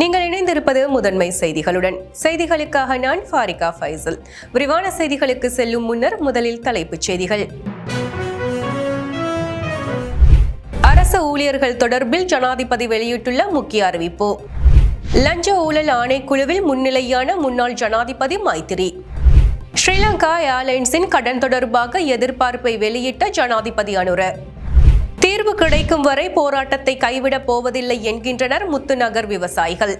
நீங்கள் இணைந்திருப்பது முதன்மை செய்திகளுடன். செய்திகளுக்காக நான் ஃபாரிகா ஃபைசல். விரிவான செய்திகளுக்கு செல்லும் முன்னர் முதலில் தலைப்புச் செய்திகள். அரசு ஊழியர்கள் தொடர்பில் ஜனாதிபதி வெளியிட்டுள்ள முக்கிய அறிவிப்பு. லஞ்ச ஊழல் ஆணைக்குழுவில் முன்னிலையான முன்னாள் ஜனாதிபதி மைத்திரி. ஸ்ரீலங்கா ஏர்லைன்ஸின் கடன் தொடர்பாக எதிர்பார்ப்பை வெளியிட்ட ஜனாதிபதி அனுர. தீர்வு கிடைக்கும் வரை போராட்டத்தை கைவிடப் போவதில்லை என்கின்றனர் முத்துநகர் விவசாயிகள்.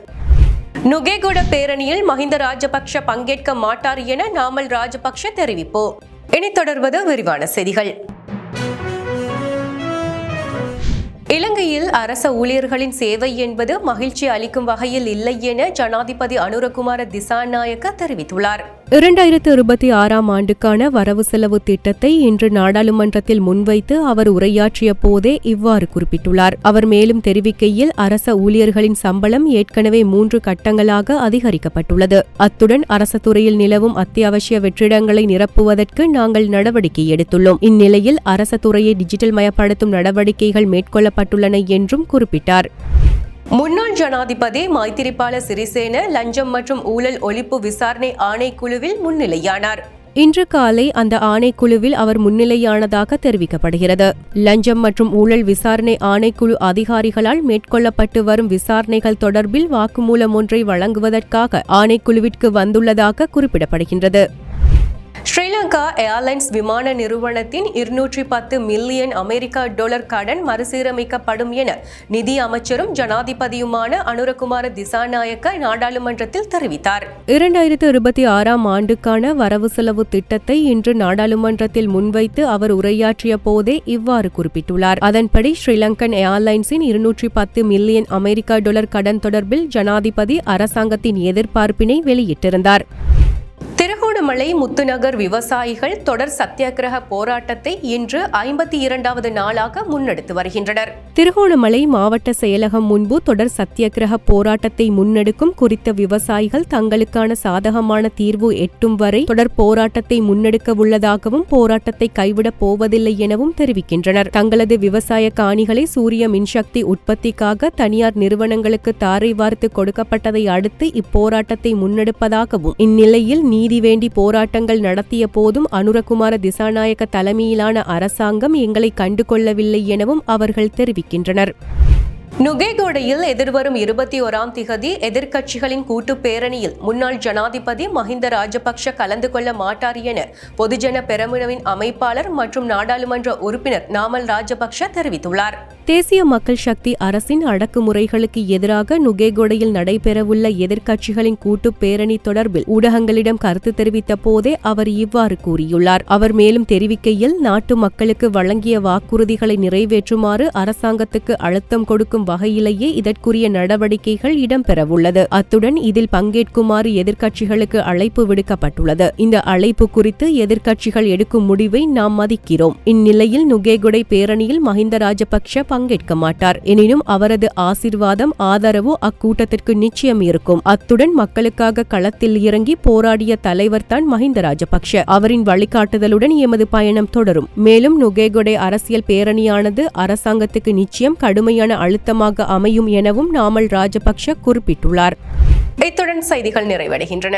நுகேகுட பேரணியில் மஹிந்த ராஜபக்ஷ பங்கேற்க மாட்டார் என நாமல் ராஜபக்ஷ தெரிவிப்பு. இனி தொடர்வது விரிவான செய்திகள். இலங்கையில் அரச ஊழியர்களின் சேவை என்பது மகிழ்ச்சி அளிக்கும் வகையில் இல்லை என ஜனாதிபதி அனுரகுமார திசாநாயக்க தெரிவித்துள்ளார். இரண்டாயிரத்து இருபத்தி ஆறாம் ஆண்டுக்கான வரவு செலவு திட்டத்தை இன்று நாடாளுமன்றத்தில் முன்வைத்து அவர் உரையாற்றிய போதே இவ்வாறு குறிப்பிட்டுள்ளார். அவர் மேலும் தெரிவிக்கையில் அரச ஊழியர்களின் சம்பளம் ஏற்கனவே மூன்று கட்டங்களாக அதிகரிக்கப்பட்டுள்ளது. அத்துடன் அரச துறையில் நிலவும் அத்தியாவசிய வெற்றிடங்களை நிரப்புவதற்கு நாங்கள் நடவடிக்கை எடுத்துள்ளோம். இந்நிலையில் அரச துறையை டிஜிட்டல் மயப்படுத்தும் நடவடிக்கைகள் மேற்கொள்ளப்பட்டுள்ளன என்றும் குறிப்பிட்டார். முன்னாள் ஜனாதிபதி மைத்திரிபால சிறிசேன லஞ்சம் மற்றும் ஊழல் ஒழிப்பு விசாரணை ஆணைக்குழுவில் முன்னிலையானார். இன்று காலை அந்த ஆணைக்குழுவில் அவர் முன்னிலையானதாக தெரிவிக்கப்படுகிறது. லஞ்சம் மற்றும் ஊழல் விசாரணை ஆணைக்குழு அதிகாரிகளால் மேற்கொள்ளப்பட்டு வரும் விசாரணைகள் தொடர்பில் வாக்குமூலம் ஒன்றை வழங்குவதற்காக ஆணைக்குழுவிற்கு வந்துள்ளதாக குறிப்பிடப்படுகின்றது. ஸ்ரீலங்கா ஏர்லைன்ஸ் விமான நிறுவனத்தின் இருநூற்றி பத்து மில்லியன் அமெரிக்க டாலர் கடன் மறுசீரமைக்கப்படும் என நிதி அமைச்சரும் ஜனாதிபதியுமான அனுரகுமார திசாநாயக்க நாடாளுமன்றத்தில் தெரிவித்தார். இரண்டாயிரத்து இருபத்தி ஆறாம் ஆண்டுக்கான வரவு செலவு திட்டத்தை இன்று நாடாளுமன்றத்தில் முன்வைத்து அவர் உரையாற்றிய போதே இவ்வாறு குறிப்பிட்டுள்ளார். அதன்படி ஸ்ரீலங்கன் ஏர்லைன்ஸின் இருநூற்றி பத்து மில்லியன் அமெரிக்க டாலர் கடன் தொடர்பில் ஜனாதிபதி அரசாங்கத்தின் எதிர்பார்ப்பினை வெளியிட்டிருந்தார். திருவண்ணாமலை முத்துநகர் விவசாயிகள் தொடர் சத்தியாகிரக போராட்டத்தை இன்று ஐம்பத்தி இரண்டாவது நாளாக முன்னெடுத்து வருகின்றனர். திருகோணமலை மாவட்ட செயலகம் முன்பு தொடர் சத்தியாகிரக போராட்டத்தை முன்னெடுக்கும் குறித்த விவசாயிகள் தங்களுக்கான சாதகமான தீர்வு எட்டும் வரை தொடர் போராட்டத்தை முன்னெடுக்க உள்ளதாகவும் போராட்டத்தை கைவிடப் போவதில்லை எனவும் தெரிவிக்கின்றனர். தங்களது விவசாய காணிகளை சூரிய மின்சக்தி உற்பத்திக்காக தனியார் நிறுவனங்களுக்கு தாரை வார்த்து கொடுக்கப்பட்டதை அடுத்து இப்போராட்டத்தை முன்னெடுப்பதாகவும் இந்நிலையில் நீதி வேண்டி போராட்டங்கள் நடத்திய போதும் அனுரகுமார திசாநாயக்க தலைமையிலான அரசாங்கம் எங்களை கண்டுகொள்ளவில்லை எனவும் அவர்கள் தெரிவிக்கின்றனர். நுகேகோடையில் எதிர்வரும் இருபத்தி ஓராம் திகதி எதிர்க்கட்சிகளின் கூட்டு பேரணியில் முன்னாள் ஜனாதிபதி மஹிந்த ராஜபக்ஷ கலந்து கொள்ள மாட்டார் என பொதுஜன பெரமுனவின் அமைப்பாளர் மற்றும் நாடாளுமன்ற உறுப்பினர் நாமல் ராஜபக்ஷ தெரிவித்துள்ளார். தேசிய மக்கள் சக்தி அரசின் அடக்குமுறைகளுக்கு எதிராக நுகேகொடையில் நடைபெறவுள்ள எதிர்க்கட்சிகளின் கூட்டு பேரணி தொடர்பில் ஊடகங்களிடம் கருத்து தெரிவித்த போதே அவர் இவ்வாறு கூறியுள்ளார். அவர் மேலும் தெரிவிக்கையில் நாட்டு மக்களுக்கு வழங்கிய வாக்குறுதிகளை நிறைவேற்றுமாறு அரசாங்கத்துக்கு அழுத்தம் கொடுக்கும் வகையிலேயே இதற்குரிய நடவடிக்கைகள் இடம்பெறவுள்ளது. அத்துடன் இதில் பங்கேற்குமாறு எதிர்க்கட்சிகளுக்கு அழைப்பு விடுக்கப்பட்டுள்ளது. இந்த அழைப்பு குறித்து எதிர்க்கட்சிகள் எடுக்கும் முடிவை நாம் மதிக்கிறோம். இந்நிலையில் நுகேகுடை பேரணியில் மஹிந்த ராஜபக்ஷ பங்கேற்க மாட்டார். எனினும் அவரது ஆசிர்வாதம் ஆதரவு அக்கூட்டத்திற்கு நிச்சயம் இருக்கும். அத்துடன் மக்களுக்காக களத்தில் இறங்கி போராடிய தலைவர் தான் மஹிந்த ராஜபக்ஷ. அவரின் வழிகாட்டுதலுடன் எமது பயணம் தொடரும். மேலும் நுகேகுடை அரசியல் பேரணியானது அரசாங்கத்துக்கு நிச்சயம் கடுமையான அழுத்தம் காரணமாக அமையும் எனவும் நாமல் ராஜபக்ஷ குறிப்பிட்டுள்ளார். இத்துடன் செய்திகள் நிறைவடைகின்றன.